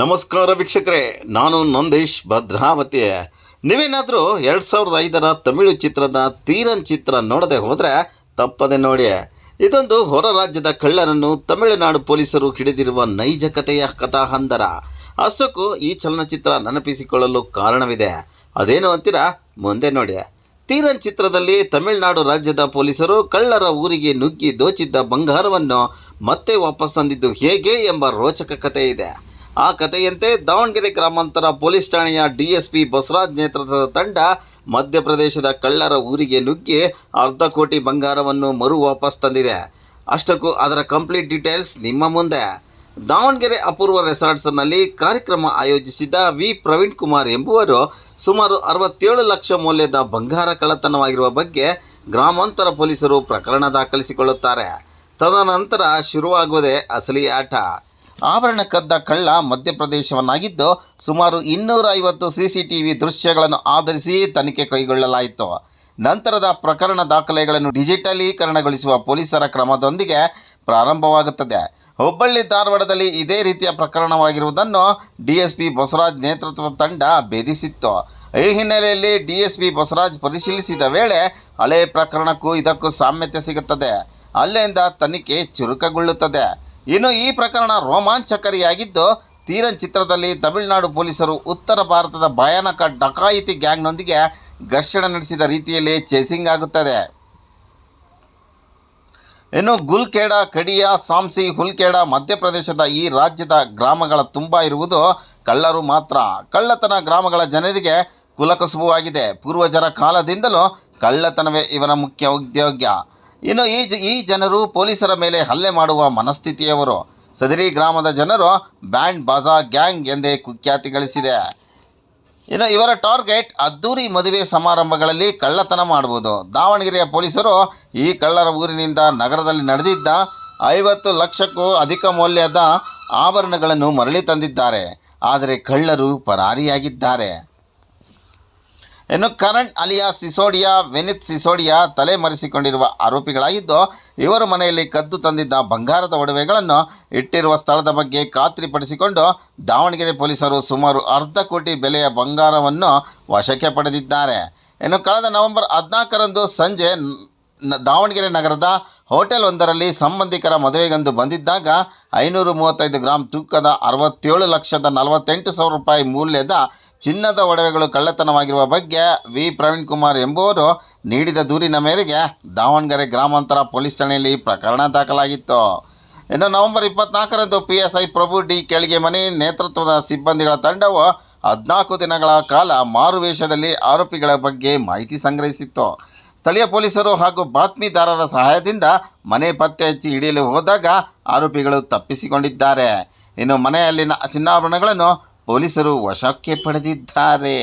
ನಮಸ್ಕಾರ ವೀಕ್ಷಕರೇ, ನಾನು ನಂದೀಶ್ ಭದ್ರಾವತಿ. ನೀವೇನಾದರೂ ಎರಡು ಸಾವಿರದ ಐದರ ತಮಿಳು ಚಿತ್ರದ ತೀರನ್ ಚಿತ್ರ ನೋಡದೆ ಹೋದರೆ ತಪ್ಪದೆ ನೋಡಿ. ಇದೊಂದು ಹೊರ ರಾಜ್ಯದ ಕಳ್ಳರನ್ನು ತಮಿಳುನಾಡು ಪೊಲೀಸರು ಹಿಡಿದಿರುವ ನೈಜ ಕಥೆಯ ಕಥಾಹಂದರ. ಅಷ್ಟಕ್ಕೂ ಈ ಚಲನಚಿತ್ರ ನೆನಪಿಸಿಕೊಳ್ಳಲು ಕಾರಣವಿದೆ. ಅದೇನು ಅಂತೀರಾ? ಮುಂದೆ ನೋಡಿ. ತೀರನ್ ಚಿತ್ರದಲ್ಲಿ ತಮಿಳುನಾಡು ರಾಜ್ಯದ ಪೊಲೀಸರು ಕಳ್ಳರ ಊರಿಗೆ ನುಗ್ಗಿ ದೋಚಿದ್ದ ಬಂಗಾರವನ್ನು ಮತ್ತೆ ವಾಪಸ್ ತಂದಿದ್ದು ಹೇಗೆ ಎಂಬ ರೋಚಕ ಕಥೆ ಇದೆ ಆ ಕಥೆಯಂತೆ ದಾವಣಗೆರೆ ಗ್ರಾಮಾಂತರ ಪೊಲೀಸ್ ಠಾಣೆಯ ಡಿಎಸ್ಪಿ ಬಸವರಾಜ್ ನೇತೃತ್ವದ ತಂಡ ಮಧ್ಯಪ್ರದೇಶದ ಕಳ್ಳರ ಊರಿಗೆ ನುಗ್ಗಿ ಅರ್ಧ ಕೋಟಿ ಬಂಗಾರವನ್ನು ಮರು ವಾಪಸ್ ತಂದಿದೆ. ಅಷ್ಟಕ್ಕೂ ಅದರ ಕಂಪ್ಲೀಟ್ ಡೀಟೇಲ್ಸ್ ನಿಮ್ಮ ಮುಂದೆ. ದಾವಣಗೆರೆ ಅಪೂರ್ವ ರೆಸಾರ್ಟ್ಸ್ನಲ್ಲಿ ಕಾರ್ಯಕ್ರಮ ಆಯೋಜಿಸಿದ್ದ ವಿ. ಪ್ರವೀಣ್ ಕುಮಾರ್ ಎಂಬುವರು ಸುಮಾರು ಅರವತ್ತೇಳು ಲಕ್ಷ ಮೌಲ್ಯದ ಬಂಗಾರ ಕಳ್ಳತನವಾಗಿರುವ ಬಗ್ಗೆ ಗ್ರಾಮಾಂತರ ಪೊಲೀಸರು ಪ್ರಕರಣ ದಾಖಲಿಸಿಕೊಳ್ಳುತ್ತಾರೆ. ತದನಂತರ ಶುರುವಾಗುವುದೇ ಅಸಲಿ ಆಟ. ಆಭರಣ ಕದ್ದ ಕಳ್ಳ ಮಧ್ಯಪ್ರದೇಶವನ್ನಾಗಿದ್ದು ಸುಮಾರು ಇನ್ನೂರ ಐವತ್ತು ಸಿ ಸಿ ಟಿ ವಿ ದೃಶ್ಯಗಳನ್ನು ಆಧರಿಸಿ ತನಿಖೆ ಕೈಗೊಳ್ಳಲಾಯಿತು. ನಂತರದ ಪ್ರಕರಣ ದಾಖಲೆಗಳನ್ನು ಡಿಜಿಟಲೀಕರಣಗೊಳಿಸುವ ಪೊಲೀಸರ ಕ್ರಮದೊಂದಿಗೆ ಪ್ರಾರಂಭವಾಗುತ್ತದೆ. ಹುಬ್ಬಳ್ಳಿ ಧಾರವಾಡದಲ್ಲಿ ಇದೇ ರೀತಿಯ ಪ್ರಕರಣವಾಗಿರುವುದನ್ನು ಡಿಎಸ್ಪಿ ಬಸವರಾಜ್ ನೇತೃತ್ವದ ತಂಡ ಭೇದಿಸಿತ್ತು. ಈ ಹಿನ್ನೆಲೆಯಲ್ಲಿ ಡಿಎಸ್ಪಿ ಬಸವರಾಜ್ ಪರಿಶೀಲಿಸಿದ ವೇಳೆ ಹಳೆ ಪ್ರಕರಣಕ್ಕೂ ಇದಕ್ಕೂ ಸಾಮ್ಯತೆ ಸಿಗುತ್ತದೆ. ಅಲ್ಲಿಂದ ತನಿಖೆ ಚುರುಕುಗೊಳ್ಳುತ್ತದೆ. ಇನ್ನು ಈ ಪ್ರಕರಣ ರೋಮಾಂಚಕಾರಿಯಾಗಿದ್ದು, ತೀರನ್ ಚಿತ್ರದಲ್ಲಿ ತಮಿಳುನಾಡು ಪೊಲೀಸರು ಉತ್ತರ ಭಾರತದ ಭಯಾನಕ ಡಕಾಯಿತಿ ಗ್ಯಾಂಗ್ನೊಂದಿಗೆ ಘರ್ಷಣೆ ನಡೆಸಿದ ರೀತಿಯಲ್ಲಿ ಚೇಸಿಂಗ್ ಆಗುತ್ತದೆ. ಇನ್ನು ಗುಲ್ಕೇಡ, ಕಡಿಯ, ಸಾಂಸಿ, ಹುಲ್ಕೇಡ ಮಧ್ಯಪ್ರದೇಶದ ಈ ರಾಜ್ಯದ ಗ್ರಾಮಗಳ ತುಂಬ ಇರುವುದು ಕಳ್ಳರು ಮಾತ್ರ. ಕಳ್ಳತನ ಗ್ರಾಮಗಳ ಜನರಿಗೆ ಕುಲಕಸುಬುವಾಗಿದೆ ಪೂರ್ವಜರ ಕಾಲದಿಂದಲೂ ಕಳ್ಳತನವೇ ಇವರ ಮುಖ್ಯ ಉದ್ಯೋಗ ಇನ್ನು ಈ ಜ ಈ ಜನರು ಪೊಲೀಸರ ಮೇಲೆ ಹಲ್ಲೆ ಮಾಡುವ ಮನಸ್ಥಿತಿಯವರು. ಸದರಿ ಗ್ರಾಮದ ಜನರು ಬ್ಯಾಂಡ್ ಬಾಜಾ ಗ್ಯಾಂಗ್ ಎಂದೇ ಕುಖ್ಯಾತಿ ಗಳಿಸಿದೆ. ಇನ್ನು ಇವರ ಟಾರ್ಗೆಟ್ ಅದ್ದೂರಿ ಮದುವೆ ಸಮಾರಂಭಗಳಲ್ಲಿ ಕಳ್ಳತನ ಮಾಡುವುದು. ದಾವಣಗೆರೆಯ ಪೊಲೀಸರು ಈ ಕಳ್ಳರ ಊರಿನಿಂದ ನಗರದಲ್ಲಿ ನಡೆದಿದ್ದ ಐವತ್ತು ಲಕ್ಷಕ್ಕೂ ಅಧಿಕ ಮೌಲ್ಯದ ಆಭರಣಗಳನ್ನು ಮರಳಿ ತಂದಿದ್ದಾರೆ. ಆದರೆ ಕಳ್ಳರು ಪರಾರಿಯಾಗಿದ್ದಾರೆ. ಇನ್ನು ಕರಣ್ ಅಲಿಯಾ ಸಿಸೋಡಿಯಾ, ವೆನಿತ್ ಸಿಸೋಡಿಯಾ ತಲೆಮರೆಸಿಕೊಂಡಿರುವ ಆರೋಪಿಗಳಾಗಿದ್ದು, ಇವರು ಮನೆಯಲ್ಲಿ ಕದ್ದು ತಂದಿದ್ದ ಬಂಗಾರದ ಒಡವೆಗಳನ್ನು ಇಟ್ಟಿರುವ ಸ್ಥಳದ ಬಗ್ಗೆ ಖಾತ್ರಿಪಡಿಸಿಕೊಂಡು ದಾವಣಗೆರೆ ಪೊಲೀಸರು ಸುಮಾರು ಅರ್ಧ ಕೋಟಿ ಬೆಲೆಯ ಬಂಗಾರವನ್ನು ವಶಕ್ಕೆ ಪಡೆದಿದ್ದಾರೆ. ಇನ್ನು ಕಳೆದ ನವೆಂಬರ್ ಹದಿನಾಲ್ಕರಂದು ಸಂಜೆ ದಾವಣಗೆರೆ ನಗರದ ಹೋಟೆಲ್ ಒಂದರಲ್ಲಿ ಸಂಬಂಧಿಕರ ಮದುವೆಗೆಂದು ಬಂದಿದ್ದಾಗ ಐನೂರು ಮೂವತ್ತೈದು ಗ್ರಾಂ ತೂಕದ ಅರವತ್ತೇಳು ಲಕ್ಷದ ನಲವತ್ತೆಂಟು ಸಾವಿರ ರೂಪಾಯಿ ಮೌಲ್ಯದ ಚಿನ್ನದ ಒಡವೆಗಳು ಕಳ್ಳತನವಾಗಿರುವ ಬಗ್ಗೆ ವಿ. ಪ್ರವೀಣ್ ಕುಮಾರ್ ಎಂಬುವರು ನೀಡಿದ ದೂರಿನ ಮೇರೆಗೆ ದಾವಣಗೆರೆ ಗ್ರಾಮಾಂತರ ಪೊಲೀಸ್ ಠಾಣೆಯಲ್ಲಿ ಪ್ರಕರಣ ದಾಖಲಾಗಿತ್ತು. ಇನ್ನು ನವೆಂಬರ್ ಇಪ್ಪತ್ನಾಲ್ಕರಂದು P S I Prabhu D. ಕೆಳಗೆ ಮನೆ ನೇತೃತ್ವದ ಸಿಬ್ಬಂದಿಗಳ ತಂಡವು ಹದಿನಾಲ್ಕು ದಿನಗಳ ಕಾಲ ಮಾರುವೇಷದಲ್ಲಿ ಆರೋಪಿಗಳ ಬಗ್ಗೆ ಮಾಹಿತಿ ಸಂಗ್ರಹಿಸಿತ್ತು. ಸ್ಥಳೀಯ ಪೊಲೀಸರು ಹಾಗೂ ಬಾತ್ಮೀದಾರರ ಸಹಾಯದಿಂದ ಮನೆ ಪತ್ತೆ ಹಚ್ಚಿ ಹಿಡಿಯಲು ಹೋದಾಗ ಆರೋಪಿಗಳು ತಪ್ಪಿಸಿಕೊಂಡಿದ್ದಾರೆ. ಇನ್ನು ಮನೆಯಲ್ಲಿನ ಚಿನ್ನಾಭರಣಗಳನ್ನು ಪೊಲೀಸರು ವಶಕ್ಕೆ ಪಡೆದಿದ್ದಾರೆ.